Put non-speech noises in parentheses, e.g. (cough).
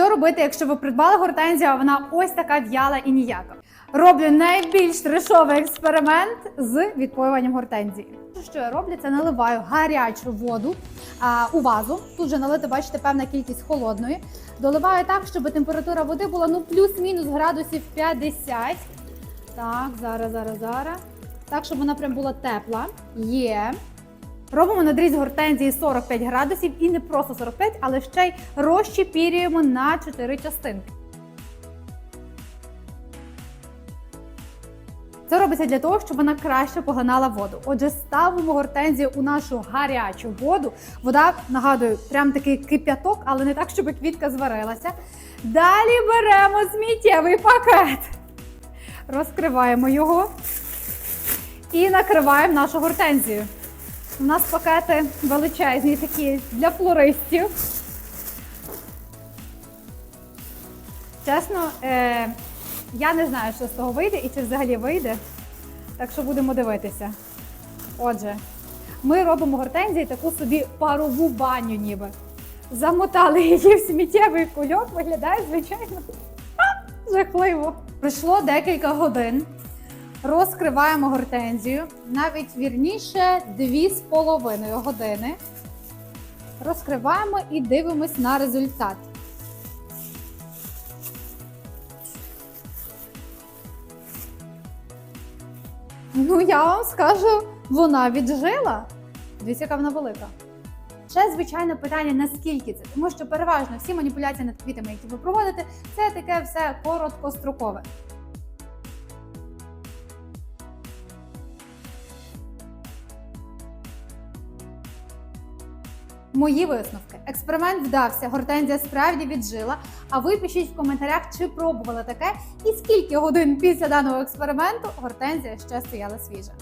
Що робити, якщо ви придбали гортензію, а вона ось така в'яла і ніяка? Роблю найбільш трешовий експеримент з відпоюванням гортензії. Що я роблю? Це наливаю гарячу воду а, у вазу. Тут же налити, бачите, певна кількість холодної. Доливаю так, щоб температура води була ну плюс-мінус градусів 50. Так, зараз, зараз, зараз. Так, щоб вона прям була тепла. Є. Робимо надріз гортензії 45 градусів і не просто 45, але ще й розчепірюємо на 4 частинки. Це робиться для того, щоб вона краще поглинала воду. Отже, ставимо гортензію у нашу гарячу воду. Вода, нагадую, прям такий кип'яток, але не так, щоб квітка зварилася. Далі беремо сміттєвий пакет, розкриваємо його і накриваємо нашу гортензію. У нас пакети величезні, такі для флористів. Чесно, е, я не знаю, що з того вийде і чи взагалі вийде. Так що будемо дивитися. Отже, ми робимо гортензії таку собі парову баню, ніби. Замотали її в сміттєвий кульок, виглядає, звичайно, (laughs) жахливо. Пройшло декілька годин. Розкриваємо гортензію, навіть вірніше 2,5 години. Розкриваємо і дивимось на результат. Ну, я вам скажу, вона віджила. Дивіться, яка вона велика. Ще звичайне питання, наскільки це, тому що переважно всі маніпуляції над квітами, які ви проводите, це таке все короткострокове. Мої висновки. Експеримент вдався, гортензія справді віджила. А ви пишіть в коментарях, чи пробували таке, і скільки годин після даного експерименту гортензія ще стояла свіжа.